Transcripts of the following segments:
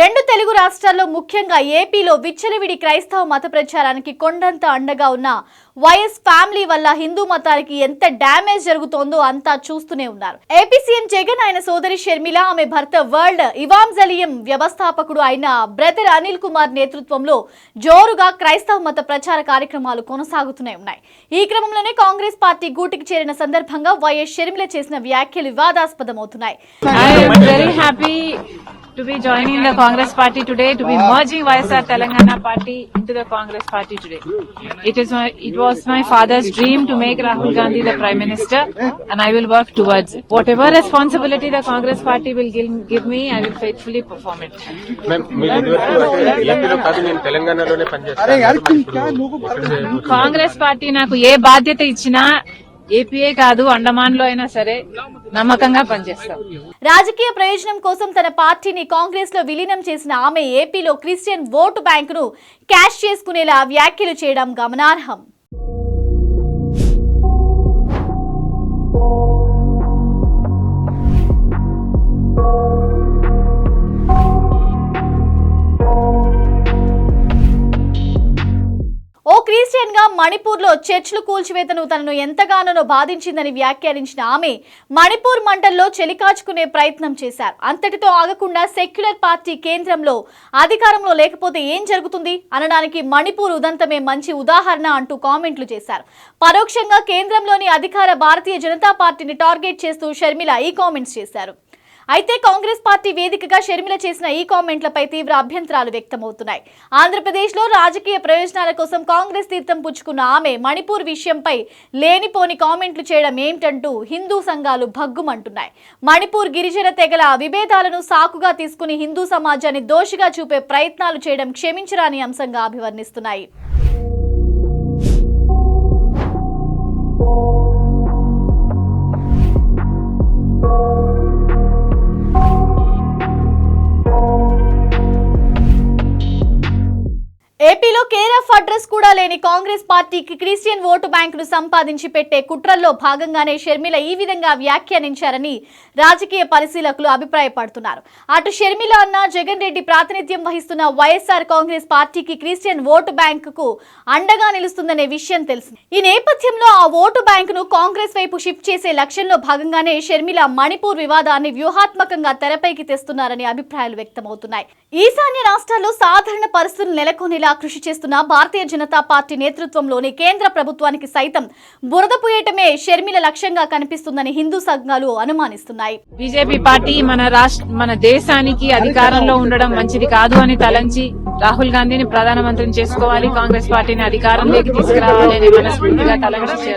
రెండు తెలుగు రాష్ట్రాల్లో ముఖ్యంగా ఏపీలో విచ్చలవిడి క్రైస్తవ మత ప్రచారానికి కొండంత అండగా ఉన్న వైఎస్ ఫ్యామిలీ వల్ల హిందూ మతానికి ఎంత డ్యామేజ్ జరుగుతోందో అంతా చూస్తూనే ఉన్నారు. ఏపీ సీఎం జగన్ ఆయన సోదరి షర్మిల ఆమె భర్త వరల్డ్ ఇవాంజలియం వ్యవస్థాపకుడు అయిన బ్రదర్ అనిల్ కుమార్ నేతృత్వంలో జోరుగా క్రైస్తవ మత ప్రచార కార్యక్రమాలు కొనసాగుతూనే ఉన్నాయి. ఈ క్రమంలోనే కాంగ్రెస్ పార్టీ గూటికి చేరిన సందర్భంగా వైఎస్ షర్మిల చేసిన వ్యాఖ్యలు వివాదాస్పదమవుతున్నాయి. I am very happy to be joining the Congress party today, to be merging YSR Telangana party into the Congress party today. It is my, it was my father's dream to make Rahul Gandhi the Prime Minister and I will work towards it. Whatever responsibility the Congress party will give, give me, I will faithfully perform it. Ma'am, మీరు ఇదివరకు ఏపీలో కాదు నేను తెలంగాణలోనే పనిచేస్తాను Congress party నాకు ఏ బాధ్యత ఇచ్చినా ఏపీఏ కాదు అండమాన్లో అయినా సరే నమ్మకంగా పనిచేస్తాం. రాజకీయ ప్రయోజనం కోసం తన పార్టీని కాంగ్రెస్లో విలీనం చేసిన ఆమె ఏపీలో క్రిస్టియన్ ఓటు బ్యాంకును క్యాష్ చేసుకునేలా వ్యాఖ్యలు చేయడం గమనార్హం. క్రిస్టియన్గా మణిపూర్లో చర్చ్లు కూల్చివేతను తనను ఎంతగానో బాధించిందని వ్యాఖ్యానించిన ఆమె మణిపూర్ మంటల్లో చెలికాచుకునే ప్రయత్నం చేశారు. అంతటితో ఆగకుండా సెక్యులర్ పార్టీ కేంద్రంలో అధికారంలో లేకపోతే ఏం జరుగుతుంది అనడానికి మణిపూర్ ఉదంతమే మంచి ఉదాహరణ అంటూ కామెంట్లు చేశారు. పరోక్షంగా కేంద్రంలోని అధికార భారతీయ జనతా పార్టీని టార్గెట్ చేస్తూ షర్మిల ఈ కామెంట్స్ చేశారు. అయితే కాంగ్రెస్ పార్టీ వేదికగా షర్మిల చేసిన ఈ కామెంట్లపై తీవ్ర అభ్యంతరాలు వ్యక్తమవుతున్నాయి. ఆంధ్రప్రదేశ్లో రాజకీయ ప్రయోజనాల కోసం కాంగ్రెస్ తీర్థం పుచ్చుకున్న ఆమె మణిపూర్ విషయంపై లేనిపోని కామెంట్లు చేయడం ఏమిటంటూ హిందూ సంఘాలు భగ్గుమంటున్నాయి. మణిపూర్ గిరిజన తెగల విభేదాలను సాకుగా తీసుకుని హిందూ సమాజాన్ని దోషిగా చూపే ప్రయత్నాలు చేయడం క్షమించరాని అంశంగా అభివర్ణిస్తున్నాయి. ఏపీలో కేర్ ఆఫ్ అడ్రస్ కూడా లేని కాంగ్రెస్ పార్టీకి క్రిస్టియన్ ఓటు బ్యాంకును సంపాదించి పెట్టే కుట్రల్లో భాగంగానే షర్మిల ఈ విధంగా వ్యాఖ్యానించారని రాజకీయ పరిశీలకులు అభిప్రాయపడుతున్నారు. అటు షర్మిల అన్న జగన్ రెడ్డి ప్రాతినిధ్యం వహిస్తున్న వైఎస్ఆర్ కాంగ్రెస్ పార్టీకి క్రిస్టియన్ ఓటు బ్యాంకుకు అండగా నిలుస్తుందనే విషయం తెలిసింది. ఈ నేపథ్యంలో ఆ ఓటు బ్యాంకును కాంగ్రెస్ వైపు షిఫ్ట్ చేసే లక్ష్యంలో భాగంగానే షర్మిల మణిపూర్ వివాదాన్ని వ్యూహాత్మకంగా తెరపైకి తెస్తున్నారని అభిప్రాయాలు వ్యక్తమవుతున్నాయి. ఈశాన్య రాష్ట్రాల్లో సాధారణ పరిస్థితులు నెలకొనేలా కృషి చేస్తున్న భారతీయ జనతా పార్టీ నేతృత్వంలోని కేంద్ర ప్రభుత్వానికి సైతం బురద పూయటమే షర్మిల లక్ష్యంగా కనిపిస్తుందని హిందూ సంఘాలు అనుమానిస్తున్నాయి. బీజేపీ పార్టీ మన రాష్ట్ర మన దేశానికి అధికారంలో ఉండడం మంచిది కాదు అని తలంచి రాహుల్ గాంధీని ప్రధానమంత్రిని చేసుకోవాలి కాంగ్రెస్ పార్టీని అధికారంలోకి తీసుకురావాలి మనస్ఫూర్తిగా తలంచి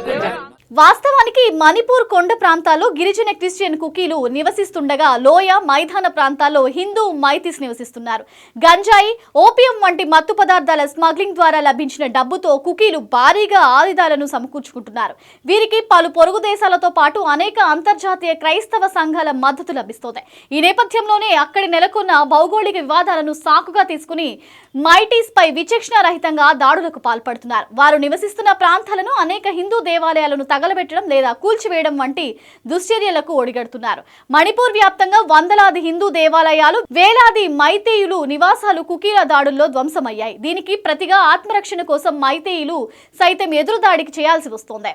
వాస్తవానికి మణిపూర్ కొండ ప్రాంతాల్లో గిరిజన క్రిస్టియన్ కుకీలు నివసిస్తుండగా లోయ మైదాన ప్రాంతాల్లో హిందూ మైతిస్ నివసిస్తున్నారు. గంజాయి ఓపియం వంటి మత్తు పదార్థాల స్మగ్లింగ్ ద్వారా లభించిన డబ్బుతో కుకీలు భారీగా ఆయుధాలను సమకూర్చుకుంటున్నారు. వీరికి పలు పొరుగు దేశాలతో పాటు అనేక అంతర్జాతీయ క్రైస్తవ సంఘాల మద్దతు లభిస్తోంది. ఈ నేపథ్యంలోనే అక్కడి నెలకొన్న భౌగోళిక వివాదాలను సాకుగా తీసుకుని మైటీస్ పై విచక్షణ రహితంగా దాడులకు పాల్పడుతున్నారు. వారు నివసిస్తున్న ప్రాంతాలను అనేక హిందూ దేవాలయాలను తగ తగలబెట్టడం లేదా కూల్చివేయడం వంటి దుశ్చర్యలకు ఒడిగడుతున్నారు. మణిపూర్ వ్యాప్తంగా వందలాది హిందూ దేవాలయాలు వేలాది మైతేయులు నివాసాలు కుకీల దాడుల్లో ధ్వంసమయ్యాయి. దీనికి ప్రతిగా ఆత్మరక్షణ కోసం మైతేయులు సైతం ఎదురుదాడికి చేయాల్సి వస్తోంది.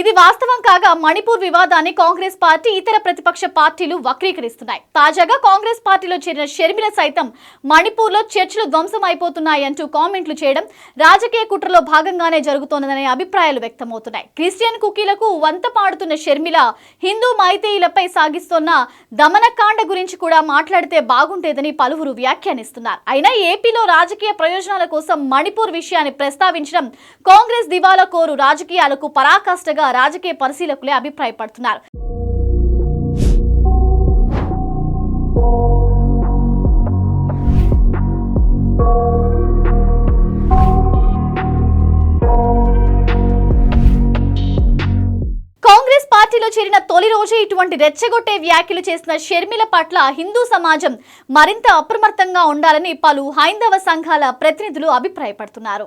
ఇది వాస్తవం కాగా మణిపూర్ వివాదాన్ని కాంగ్రెస్ పార్టీ ఇతర ప్రతిపక్ష పార్టీలు వక్రీకరిస్తున్నాయి. తాజాగా కాంగ్రెస్ పార్టీలో చేరిన షర్మిల సైతం మణిపూర్లో చర్చలు ధ్వంసం అయిపోతున్నాయి అంటూ కామెంట్లు చేయడం రాజకీయ కుట్రలో భాగంగానే జరుగుతోందనే అభిప్రాయాలు వ్యక్తమవుతున్నాయి. క్రిస్టియన్ కుకీలకు వంత పాడుతున్న షర్మిల హిందూ మైతేయులపై సాగిస్తోన్న దమనకాండ గురించి కూడా మాట్లాడితే బాగుండేదని పలువురు వ్యాఖ్యానిస్తున్నారు. అయినా ఏపీలో రాజకీయ ప్రయోజనాల కోసం మణిపూర్ విషయాన్ని ప్రస్తావించడం కాంగ్రెస్ దివాలా కోరు రాజకీయాలకు పరాకాష్ఠగా రాజకీయ పరిశీలకులే అభిప్రాయపడుతున్నారు. కాంగ్రెస్ పార్టీలో చేరిన తొలి రోజే ఇటువంటి రెచ్చగొట్టే వ్యాఖ్యలు చేసిన షర్మిల పట్ల హిందూ సమాజం మరింత అప్రమత్తంగా ఉండాలని పలు హైందవ సంఘాల ప్రతినిధులు అభిప్రాయపడుతున్నారు.